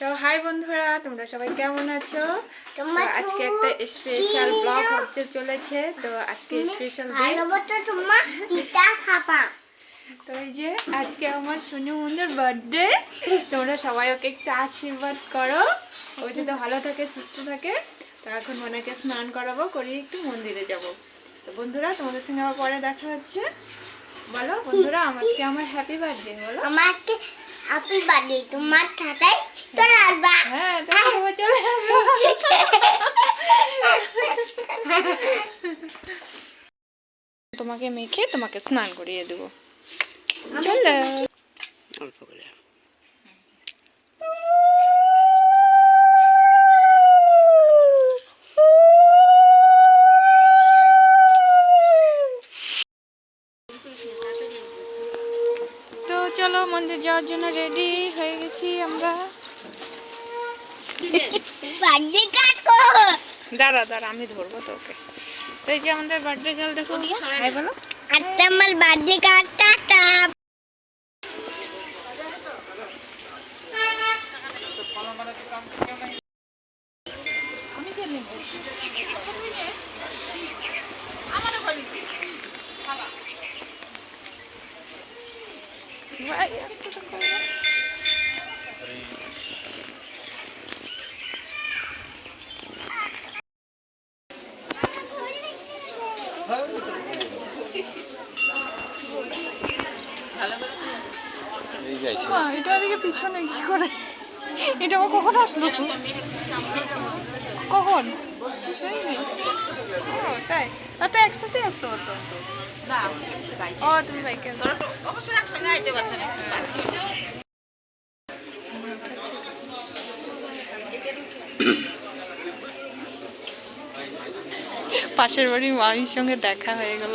তো হাই বন্ধুরা তোমরা সবাই কেমন আছো? তো আজকে একটা স্পেশাল ব্লগ হচ্ছে চলেছে। তো আজকে স্পেশাল তো এই যে আজকে আমার সোনু বন্ধুর বার্থডে তোমরা সবাই ওকে একটু আশীর্বাদ করো। ও যাতে ভালো থাকে সুস্থ থাকে। তো এখন মনেকে স্নান করাবো করিয়ে একটু মন্দিরে যাব। তো বন্ধুরা তোমাদের সঙ্গে আবার পরে দেখা হচ্ছে। বলো বন্ধুরা আমাকে আমার হ্যাপি বার্থডে বলো। আমাকে হ্যাপি বার্থডে তোমার খাতায় চলে আসবা হ্যাঁ চলে আসো তোমাকে মেখে তোমাকে স্নান করিয়ে দেবো। চলো। অল্প করে। মন্দির যাওয়ার জন্য রেডি হয়ে গেছি আমরা। দাঁড়া দাঁড়া আমি ধরবো তোকে। তো এই যে আমাদের বার্থডে গার্ল দেখো বলো আজকে আমার বার্থডে কার্ডটা আমি কে নেব ভাই আজকে তো করব। মা, এটা ওদিকে পিছনে কি করে? এটা কখন আসলো কখন। ও, তাই। তাতে একসাথে আসতে হতো ও তুমি বাইকে পাশের বাড়ির মামির সঙ্গে দেখা হয়ে গেল।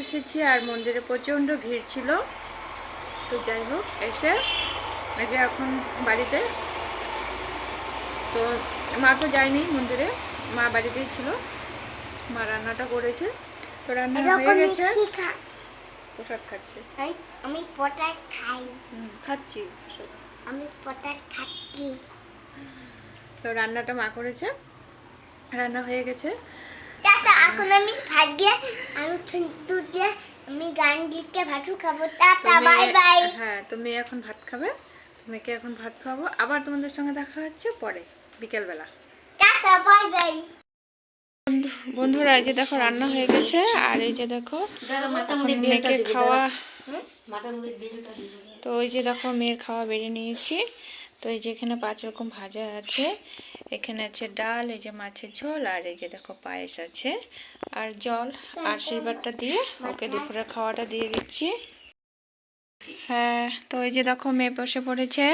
এসেছি আর মন্দিরে প্রচণ্ড ভিড় ছিল। তো যাই হোক এসে এই যে এখন বাড়িতে তো মা তো যায়নি মন্দিরে মা বাড়িতেই ছিল। মা রান্নাটা করেছে। তো রান্না হয়ে গেছে। প্রসাদ খাচ্ছে। আমি পটার খাই। খাচ্ছি আমি পটার খাচ্ছি। তো রান্নাটা মা করেছে। রান্না হয়ে গেছে। এখন আমি ভাত দিয়ে আলু দিয়ে আমি গান ভাতু খাব। টাটা বাই বাই হ্যাঁ তো মেয়ে এখন ভাত খাবে। মেয়েকে এখন ভাত খাব আবার তোমাদের সঙ্গে দেখা হচ্ছে পরে। বিকেলবেলা। Tata bye bye. বন্ধুরা এই যে দেখো রান্না হয়ে গেছে আর এই যে দেখো মেয়েকে খাওয়া তো ওই যে দেখো মেয়ের খাওয়া বেড়ে নিয়েছি। তো এই যে এখানে পাঁচ রকম ভাজা আছে। এখানে আছে ডাল এই যে মাছের ঝোল আর এই যে দেখো পায়েস আছে। আর জল আশীর্বাদটা দিয়ে ওকে দুপুরে খাওয়াটা দিয়ে দিচ্ছি। হ্যাঁ তো এই যে দেখো মেয়ে বসে পড়েছে।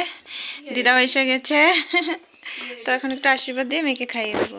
দিদাও এসে গেছে। তো এখন একটু আশীর্বাদ দিয়ে মেয়েকে খাইয়ে দেবো।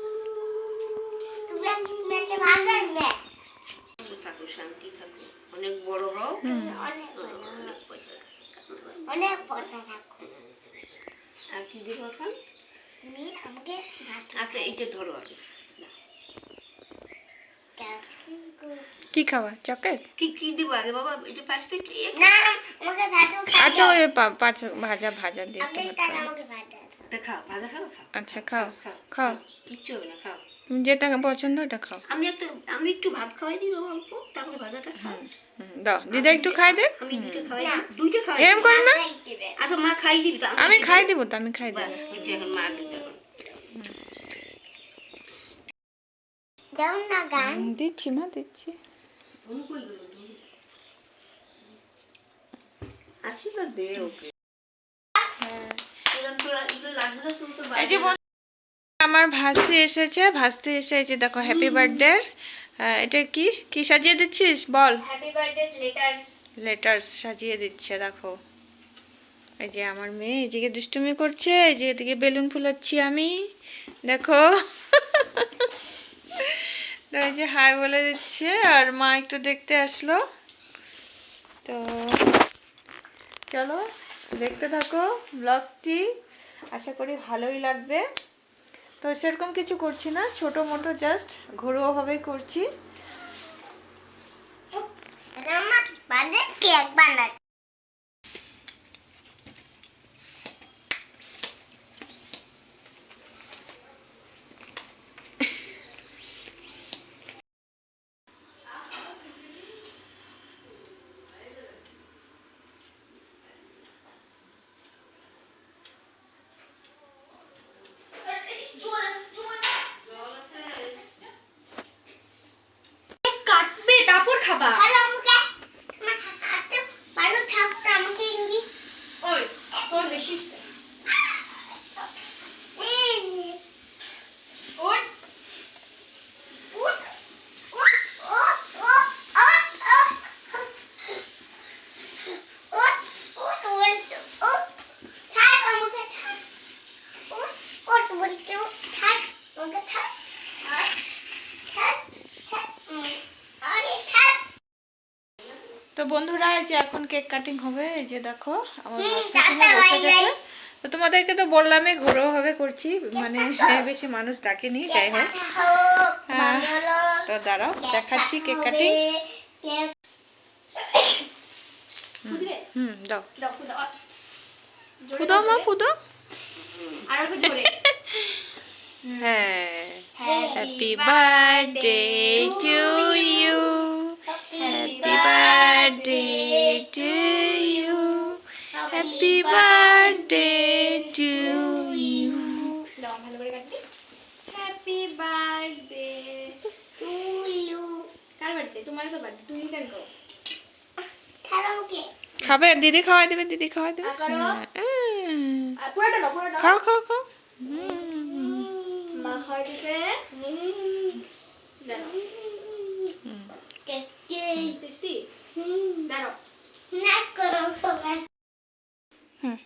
থাকো শান্তি থাকো অনেক বড় হও অনেক অনেক পয়সা অনেক পয়সা থাকো আর কি দেবো এখন আমাকে আচ্ছা এইটা ধরো আগে কি খাওয়া চকলেট? কি কি দেবো? আগে বাবা এটা পাশ কি? না আমাকে ভাতও আচ্ছা ওই পাঁচ ভাজা ভাজা দিয়ে। আমাকে ভাত দাও। খাও ভাজা খাও খাও। আচ্ছা খাও। খাও খাও। কিচ্ছু হবে না খাও। যেটা পছন্দ ওটা খাও। আমি একটু আমি একটু ভাত খাওয়াই দিই বাবা অল্প তারপরে ভাজাটা খাও দাও। দিদা একটু খাই দে। আমি দুটো খাওয়াই খাওয়াই। করে না। আচ্ছা মা খাই দিবি তো আমি খাই দিব তো আমি খাই বাস, দেবো এখন মা দিবে দাও না গান। দিচ্ছি মা দিচ্ছি? আশীর্বাদ দে ওকে। এরকম তো এই যে ভাসতে এসেছে ভাসতে এসে এই যে দেখো হ্যাপি বার্থডে এটা কি? কি সাজিয়ে দিচ্ছিস? বল। হ্যাপি বার্থডে লেটার্স লেটার্স সাজিয়ে দিচ্ছে দেখো। এই যে আমার মেয়ে এদিকে দুষ্টুমি করছে এই যে এদিকে বেলুন ফুলাচ্ছি আমি দেখো। তো এই যে হাই বলে দিচ্ছে আর মা একটু দেখতে আসলো। তো চলো দেখতে থাকো ব্লগটি আশা করি ভালোই লাগবে। তো সেরকম কিছু করছি না ছোট মোটো জাস্ট ঘরোয়াভাবেই করছি। বানাচ্ছি তো বন্ধুরা যে এখন কেক কাটিং হবে এই যে দেখো আমার বসে। গেছে। তো তোমাদেরকে তো বললামই ঘরোয়াভাবে করছি মানে বেশি মানুষ ডাকেনি যাই হোক। হ্যাঁ। তো দাঁড়াও দেখাচ্ছি কেক কাটিং হুম দাও। মা হ্যাঁ। Happy birthday to you Happy birthday to you. Happy birthday to you. Happy birthday to you. কার birthday? তোমার তো birthday. তুমি কেন করো? খাবে দিদি খাওয়াই দেবে দিদি খাওয়াই দেবে খাও খাও খাও মা খাওয়াই দেবে কেক টেস্টি দাঁড়াও না করো সবাই হুম।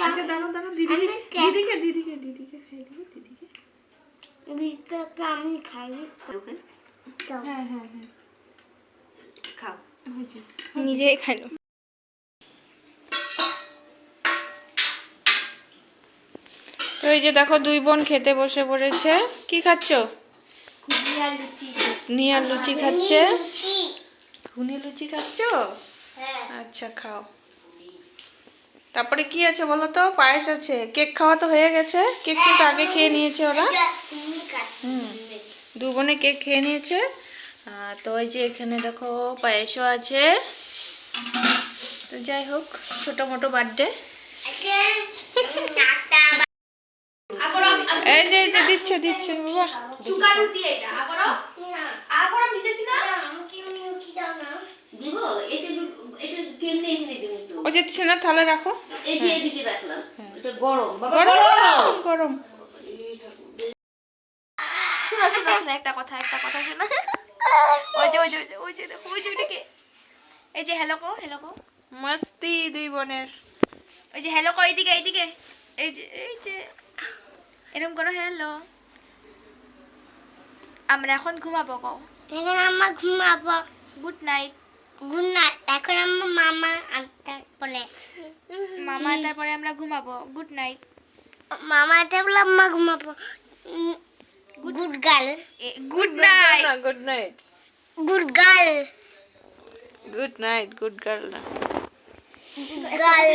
আচ্ছা দাঁড়াও দাঁড়াও দিদিকে দিদিকে দিদিকে দিদিকে খাই দেবো দিদিকে। বিকাকে আমি খাই হ্যাঁ হ্যাঁ হ্যাঁ। নিজেই খাইলো। তো এই যে দেখো দুই বোন খেতে বসে পড়েছে। কি খাচ্ছ? আর লুচি। খাচ্ছে? লুচি। লুচি খাচ্ছ? হ্যাঁ। আচ্ছা খাও। তারপরে কি আছে বলো তো? পায়েস আছে। কেক খাওয়া তো হয়ে গেছে। কেক কিন্তু আগে খেয়ে নিয়েছে ওরা। হুম। দু বোনে কেক খেয়ে নিয়েছে। তো ওই যে এখানে দেখো পায়েসও আছে। তো যাই হোক ছোট মোটো বার্থডে এই যে এই যে দিচ্ছে দিচ্ছে বাবা। না তাহলে রাখো। হ্যাঁ। গরম একটা কথা একটা কথা শোনা। ওই যে ওই যে ওই যে ওই যে দেখো ওই যে ওইটাকে এই যে হ্যালো কো হ্যালো কো মস্তি দুই বোনের। ওই যে হ্যালো কো এইদিকে এইদিকে। এই যে এই যে। এরকম করো হ্যালো আমরা এখন ঘুমাবো কো এখন আমার ঘুমাবো। গুড নাইট গুড নাইট এখন আমার মামা বলে মামা তারপরে আমরা ঘুমাবো। গুড নাইট মামা বলে আম্মা ঘুমাবো। Good girl good night good night good girl good night good girl না গার্ল